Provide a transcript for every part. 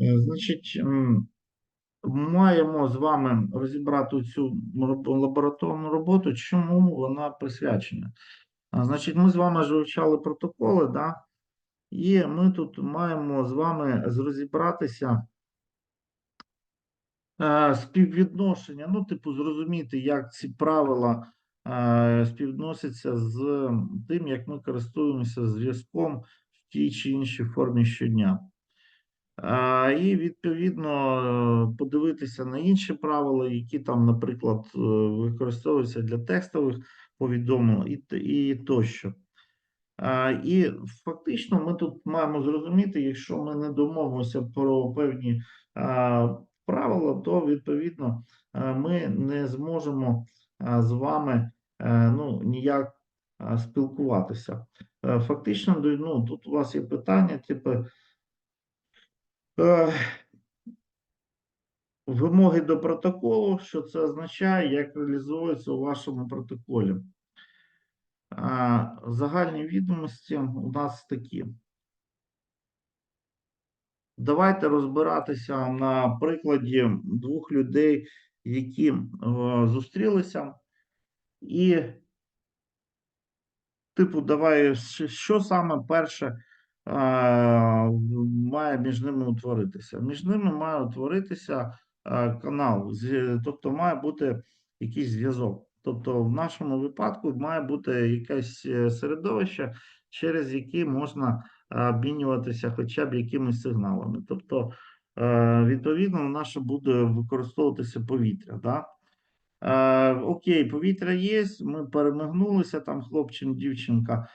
Е, Значить, маємо з вами розібрати цю лабораторну роботу, чому вона присвячена. Значить, ми з вами ж вивчали протоколи, да? і ми тут маємо з вами розібратися е, співвідношення, ну, типу, зрозуміти, як ці правила е, співвідносяться з тим, як ми користуємося зв'язком в тій чи іншій формі щодня. І відповідно е, подивитися на інші правила, які там, наприклад, е, використовуються для текстових повідомлень і, і тощо. І фактично ми тут маємо зрозуміти, якщо ми не домовимося про певні правила, то відповідно ми не зможемо з вами е, ну, ніяк спілкуватися. Е, Фактично, ну, тут у вас є питання, типу. Е, Вимоги до протоколу, що це означає, як реалізується у вашому протоколі. Загальні відомості у нас такі. Давайте розбиратися на прикладі двох людей, які е, зустрілися, і, типу, давай, що саме перше е, має між ними утворитися? Між ними має утворитися канал, тобто має бути якийсь зв'язок. Тобто, в нашому випадку має бути якесь е, середовище, через яке можна обмінюватися хоча б якимись сигналами. Тобто, е, відповідно, наше буде використовуватися повітря. Да? Е, окей, повітря є, ми перемигнулися, там хлопчик, дівчинка,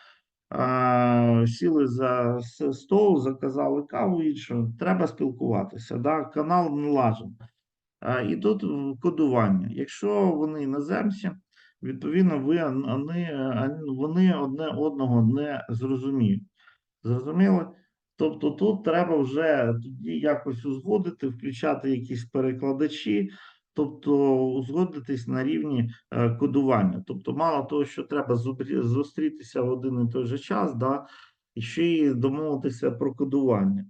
сіли за стол, заказали каву іншу, треба спілкуватися. Да? Канал налажений. А, І тут кодування. Якщо вони іноземці, відповідно, ви, вони, вони одне одного не зрозуміють. Зрозуміли? Тобто тут треба вже тоді якось узгодити, включати якісь перекладачі, тобто узгодитись на рівні е, кодування. Тобто, мало того, що треба зустрітися в один і той же час, да, і ще й домовитися про кодування.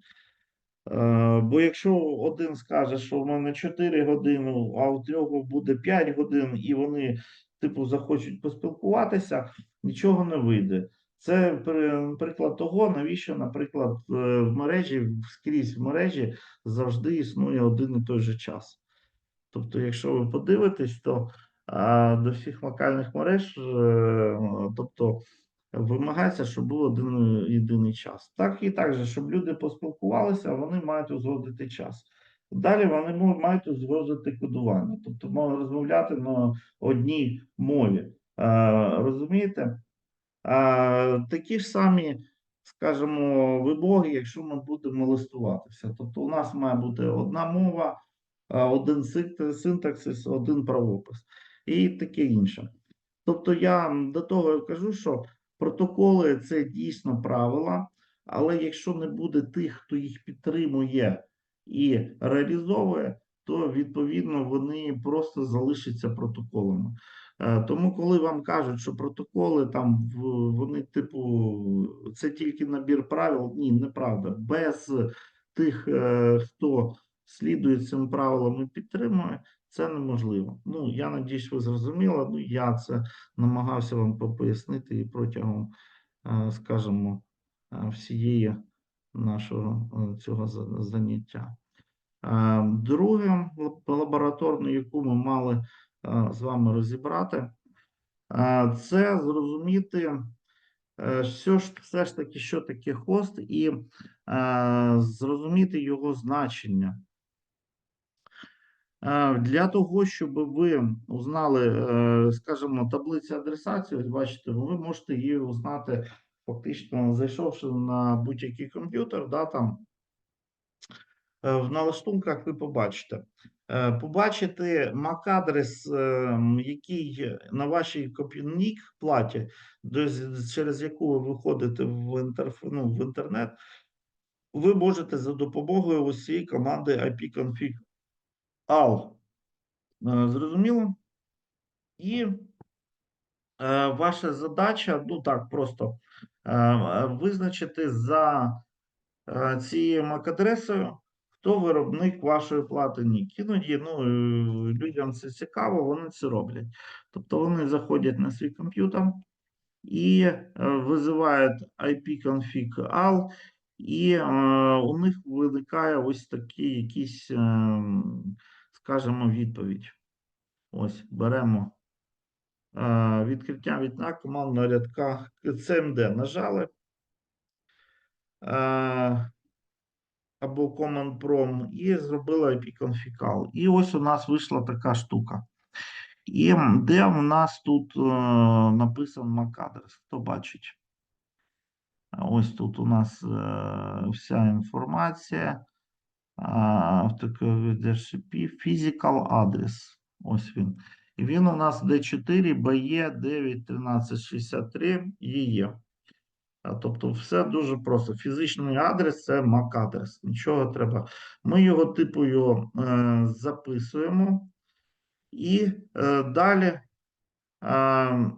Е, Бо якщо один скаже, що в мене 4 години, а у трьох буде 5 годин, і вони, типу, захочуть поспілкуватися, нічого не вийде. Це при- приклад того, навіщо, наприклад, е, в мережі, скрізь в мережі завжди існує один і той же час. Тобто, якщо ви подивитесь, то а, до всіх локальних мереж, е, тобто вимагається, щоб був один єдиний час. Так і так же, щоб люди поспілкувалися, вони мають узгодити час. Далі вони мають узгодити кодування, тобто можна розмовляти на одній мові. Е, розумієте? А, такі ж самі, скажімо, вимоги, якщо ми будемо листуватися. Тобто, у нас має бути одна мова, а, один синтаксис, один правопис і таке інше. Тобто, я до того кажу, що протоколи це дійсно правила, але якщо не буде тих, хто їх підтримує і реалізовує, то відповідно вони просто залишаться протоколами. Е, Тому, коли вам кажуть, що протоколи там вони, типу, це тільки набір правил, ні, неправда. Без тих, е, хто слідує цим правилам і підтримує, це неможливо. Ну, я надіюсь, ви зрозуміли. Ну, я це намагався вам по- пояснити і протягом, е, скажімо, е, всієї нашого е, цього заняття. Друге лаб- лабораторне, яку ми мали з вами розібрати, це зрозуміти, що ж все ж таки, що таке хост, і зрозуміти його значення. Е, Для того, щоб ви узнали, е, скажімо, таблицю адресації, бачите, ви можете її узнати фактично, зайшовши на будь-який комп'ютер, да, там Е, В налаштунках ви побачите. Побачите MAC-адрес, який на вашій копійнік платі, через яку ви виходите в, інтерф... ну, в інтернет, ви можете за допомогою ось цієї команди ipconfig al. Е, Зрозуміло? І е, ваша задача, ну так, просто е, визначити за цією MAC-адресою, хто виробник вашої плати NIC. Іноді ну, людям це цікаво, вони це роблять. Тобто вони заходять на свій комп'ютер і визивають IP-config AL, і у них виникає ось такий якийсь, скажімо, відповідь. Ось беремо е, відкриття вікна командного рядка CMD нажали. Е, або Command Prom і зробила IP-config. І ось у нас вийшла така штука. І де в нас тут е, написан MAC-адрес? Хто бачить? Ось тут у нас е, вся інформація. Physical адрес. Ось він. І він у нас D4, BE 9 1363 ЄЄ. А, Тобто, все дуже просто. Фізичний адрес це MAC-адрес. Нічого треба. Ми його типою е, записуємо. І е, далі е,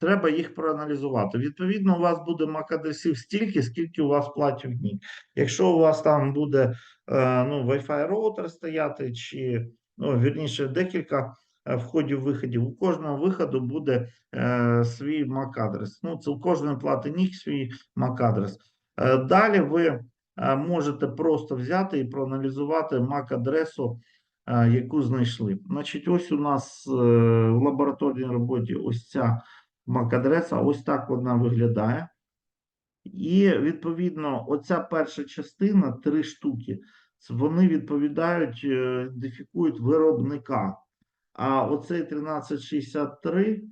треба їх проаналізувати. Відповідно, у вас буде MAC-адресів стільки, скільки у вас платів днів. Якщо у вас там буде е, ну, Wi-Fi роутер стояти, чи ну, вірніше, декілька е, входів виходів, у кожного виходу буде е, свій MAC-адрес. Ну, це у кожної плати NIC свій MAC-адрес. Е, далі ви е, можете просто взяти і проаналізувати MAC-адресу е, яку знайшли. Значить, ось у нас е, в лабораторній роботі ось ця MAC-адреса, ось так вона виглядає. І, відповідно, оця перша частина, три штуки, вони відповідають, е, ідентифікують виробника. А оцей 1363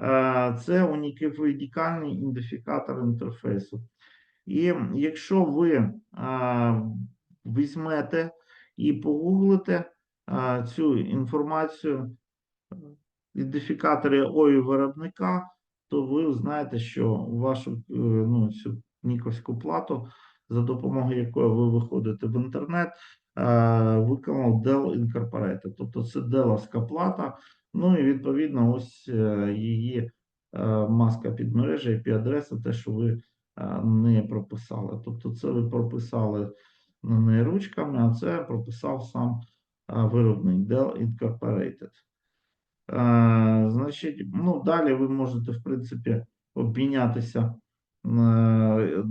е, це унікальний ідентифікатор інтерфейсу. І якщо ви е, візьмете і погуглите цю інформацію, ідентифікаторі ОІ виробника, то ви знаєте, що вашу е, ну, цю Ніковську плату, за допомогою якої ви виходите в інтернет, е, виконав Dell Incorporated. Тобто це Деловська плата. Ну і відповідно, ось е, її маска підмережа, IP-адреса, те, що ви не прописали. Тобто, це ви прописали неї ручками, а це прописав сам виробник Dell Incorporated. Е, Значить, ну далі ви можете, в принципі, обмінятися е,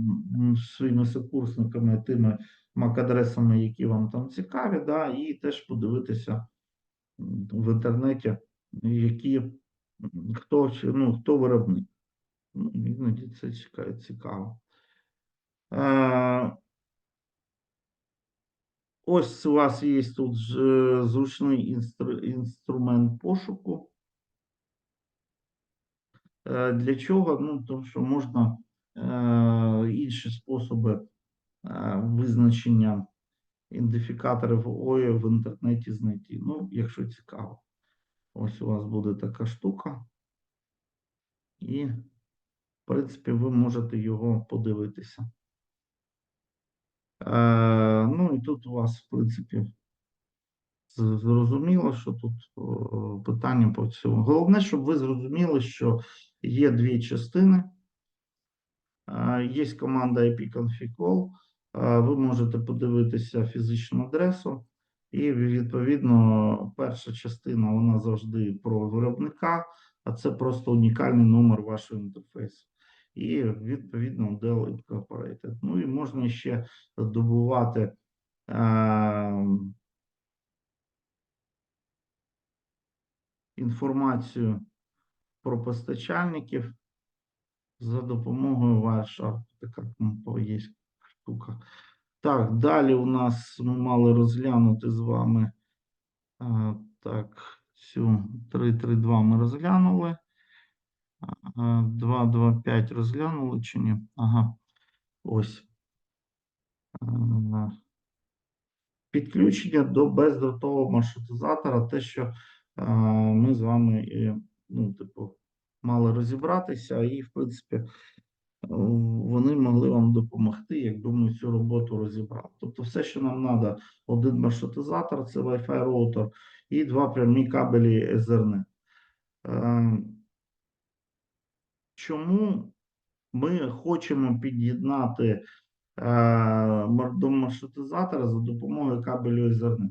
своїми сокурсниками тими MAC-адресами, які вам там цікаві, да, і теж подивитися в інтернеті, які хто, ну, хто виробник. Ну, іноді це цікаво. Е, Ось у вас є тут е, зручний інстру- інструмент пошуку. Е, Для чого? Ну, тому що можна е, інші способи визначення ідентифікаторів ОЄ в інтернеті знайти. Ну, якщо цікаво. Ось у вас буде така штука. І, в принципі, ви можете його подивитися. Е, ну і тут у вас, в принципі, зрозуміло, що тут питання по цьому. Головне, щоб ви зрозуміли, що є дві частини. Е, Є команда ipconfig.all, е, ви можете подивитися фізичну адресу, і відповідно перша частина вона завжди про виробника, а це просто унікальний номер вашого інтерфейсу. І відповідно Dell Incorporated. Ну і можна ще добувати е, інформацію про постачальників за допомогою Wireshark. Така є штука. Так, далі у нас ми мали розглянути з вами. А, так, цю 332 ми розглянули. А, 225 розглянули чи ні? Ага. Ось. Підключення до бездротового маршрутизатора, те, що ми з вами ну, типу, мали розібратися, і, в принципі, е, вони могли вам допомогти, якби ми цю роботу розібрали. Тобто, все, що нам треба, один маршрутизатор, це Wi-Fi роутер, і два прямі кабелі Ethernet. Е, Чому ми хочемо під'єднати мар- до маршрутизатора за допомогою кабелю Ethernet.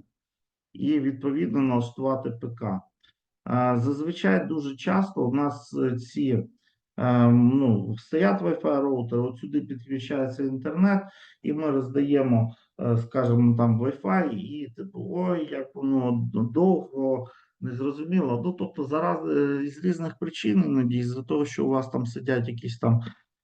І відповідно налаштувати ПК. А, Зазвичай дуже часто у нас е, ці е, ну, стоять Wi-Fi роутери, от сюди підключається інтернет, і ми роздаємо, е, скажімо, там Wi-Fi, і типу, ой, як воно довго, незрозуміло. Ну, тобто, зараз е, з різних причин, іноді, з-за того, що у вас там сидять якісь там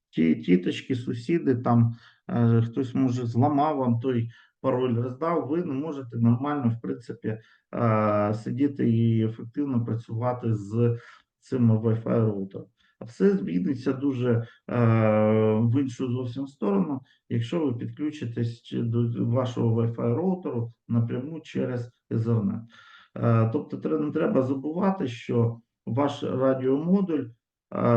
ті, тіточки, сусіди, там е, хтось може зламав вам той пароль роздав, ви не можете нормально, в принципі, е, сидіти і ефективно працювати з цими Wi-Fi роутером. А все зміниться дуже е, в іншу зовсім сторону, якщо ви підключитесь чи до вашого Wi-Fi роутеру напряму через Ethernet. Е, тобто, не треба забувати, що ваш радіомодуль, е,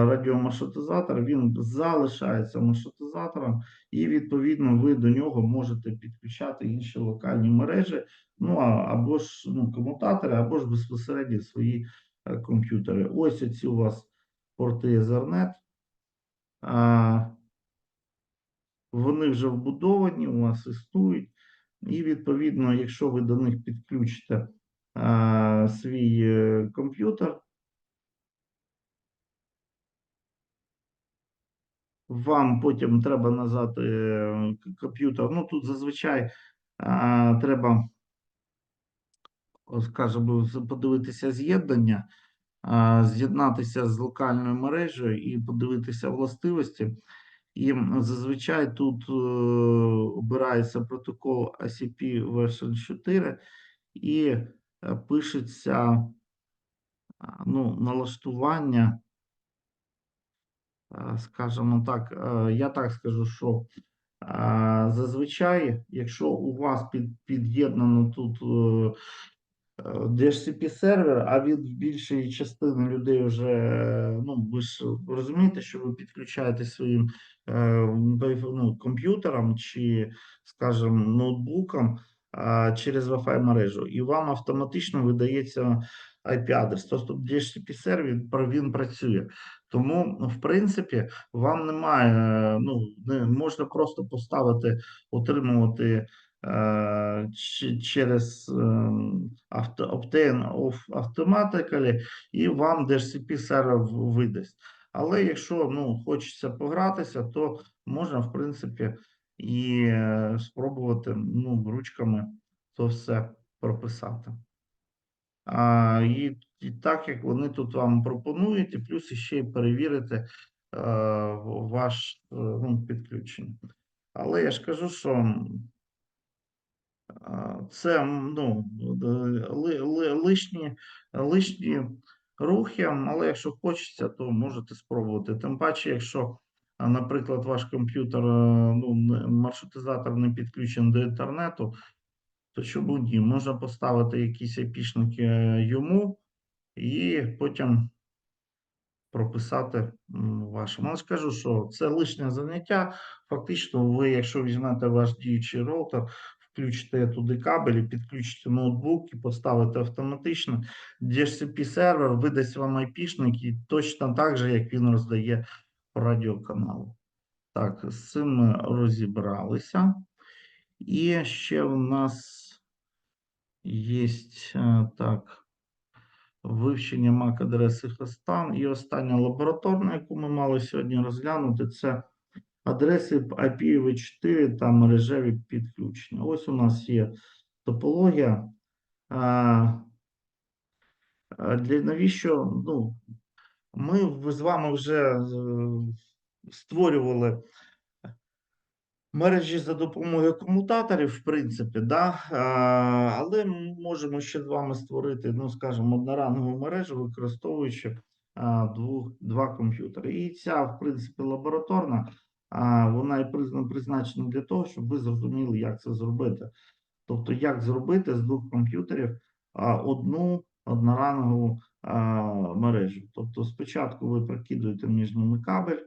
радіомаршрутизатор, він залишається маршрутизатором, і відповідно ви до нього можете підключати інші локальні мережі, ну або ж ну, комутатори, або ж безпосередньо свої е, комп'ютери. Ось оці у вас порти Ethernet. Вони вже вбудовані, у вас існують. І відповідно, якщо ви до них підключите свій е, комп'ютер, вам потім треба назад е, комп'ютер. Ну тут зазвичай треба, скажімо, подивитися з'єднання, з'єднатися з локальною мережею і подивитися властивості. І зазвичай тут е, обирається протокол ICP version 4 і пишеться ну, налаштування, е, скажімо так, е, я так скажу, що е, зазвичай, якщо у вас під, під'єднано тут е, е, DHCP сервер, а від більшої частини людей вже, е, ну, ви ж розумієте, що ви підключаєте своїм е, ну, комп'ютером чи, скажімо, ноутбуком через Wi-Fi мережу, і вам автоматично видається IP-адрес. Тобто DHCP сервер він працює. Тому, ну, в принципі, вам немає, ну, не можна просто поставити, отримувати е, через ем, авто, obtain of automatically, і вам DHCP сервер видасть. Але якщо ну, хочеться погратися, то можна, в принципі, і е, спробувати ну, ручками то все прописати. А, і, і так як вони тут вам пропонують, і плюс ще й перевірити е, ваш е, ну, підключення. Але я ж кажу, що Це ну, ли, ли, лишні, лишні рухи, але якщо хочеться, то можете спробувати. Тим паче, якщо, наприклад, ваш комп'ютер, е, ну, маршрутизатор не підключений до інтернету, то чому ні? Можна поставити якісь айпішники йому і потім прописати вашому. Але скажу, що це лишнє заняття. Фактично, ви, якщо візьмете ваш діючий роутер, включите туди кабелі, підключите ноутбук і поставите автоматично. DHCP сервер видасть вам айпішник і точно так же, як він роздає радіоканалу. Так, з цим ми розібралися. І ще у нас є так вивчення MAC-адреси хостам. І остання лабораторна, яку ми мали сьогодні розглянути, це адреси IPv4 та мережеві підключення. Ось у нас є топологія. А, а Для навіщо? Ну, ми з вами вже е, створювали мережі за допомогою комутаторів, в принципі, да? але ми можемо ще з вами створити, ну, скажімо, однорангову мережу, використовуючи двох, два комп'ютери. І ця, в принципі, лабораторна, вона і призначена для того, щоб ви зрозуміли, як це зробити. Тобто, як зробити з двох комп'ютерів одну однорангову мережу. Тобто, спочатку ви прокидуєте між ними кабель.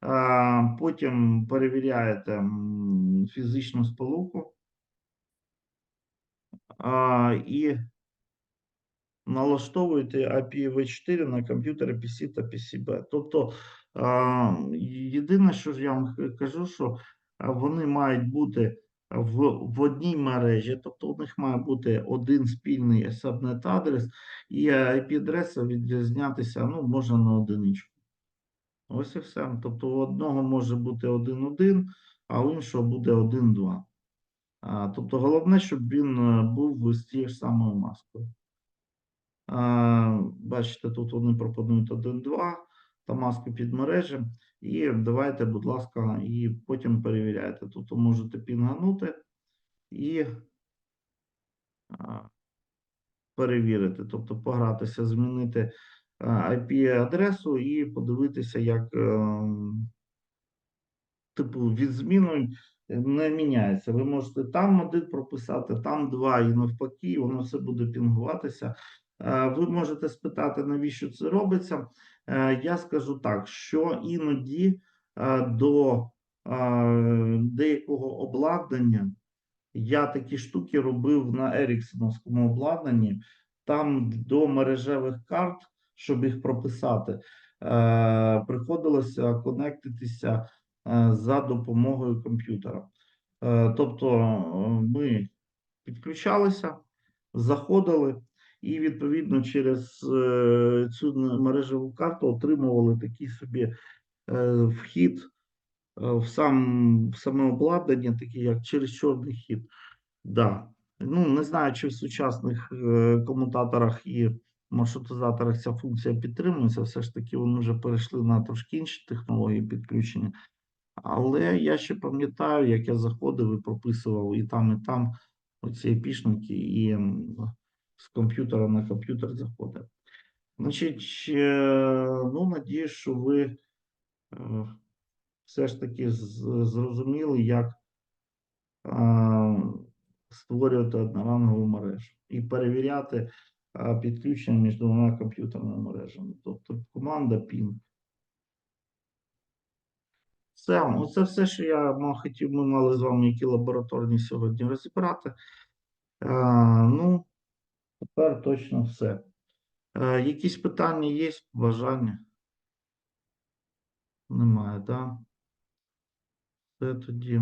А, Потім перевіряєте фізичну сполуку а, і налаштовуєте IPv4 на комп'ютері PC та PCB. Тобто, єдине, що я вам кажу, що вони мають бути в, в одній мережі, тобто у них має бути один спільний subnet адрес, і IP-адреса відрізнятися ну, може на одиничку. Ось і все. Тобто у одного може бути 1.1, а у іншого буде 1.2. А, Тобто головне, щоб він е, був з тією ж самою маскою. Бачите, тут вони пропонують 1.2 та маску під мережі. І давайте, будь ласка, і потім перевіряйте. Тут можете пінганути і перевірити, тобто погратися, змінити IP-адресу і подивитися, як ем, типу від зміною не міняється. Ви можете там один прописати, там два, і навпаки, воно все буде пінгуватися. Е, Ви можете спитати, навіщо це робиться. Е, Я скажу так, що іноді е, до деякого обладнання я такі штуки робив на Еріксоновському обладнанні. Там до мережевих карт, щоб їх прописати, приходилося конектитися за допомогою комп'ютера. Тобто ми підключалися, заходили, і відповідно через е, цю мережеву карту отримували такий собі е, вхід е, в сам в саме обладнання, такий як через чорний хід. Да. Ну, не знаю, чи в сучасних комутаторах і маршрутизаторах ця функція підтримується. Все ж таки, вони вже перейшли на трошки інші технології підключення. Але я ще пам'ятаю, як я заходив і прописував і там, і там оці епішники, і з комп'ютера на комп'ютер заходив. Значить, е, ну, надію, що ви е, все ж таки зрозуміли, як створювати однорангову мережу і перевіряти підключення між двома комп'ютерними мережами. Тобто команда PIN. Все, оце все, що я мав хотів, ми мали з вами які лабораторні сьогодні розібрати. Ну, тепер точно все. Е, якісь питання є, бажання? Немає, так? Да? Все тоді.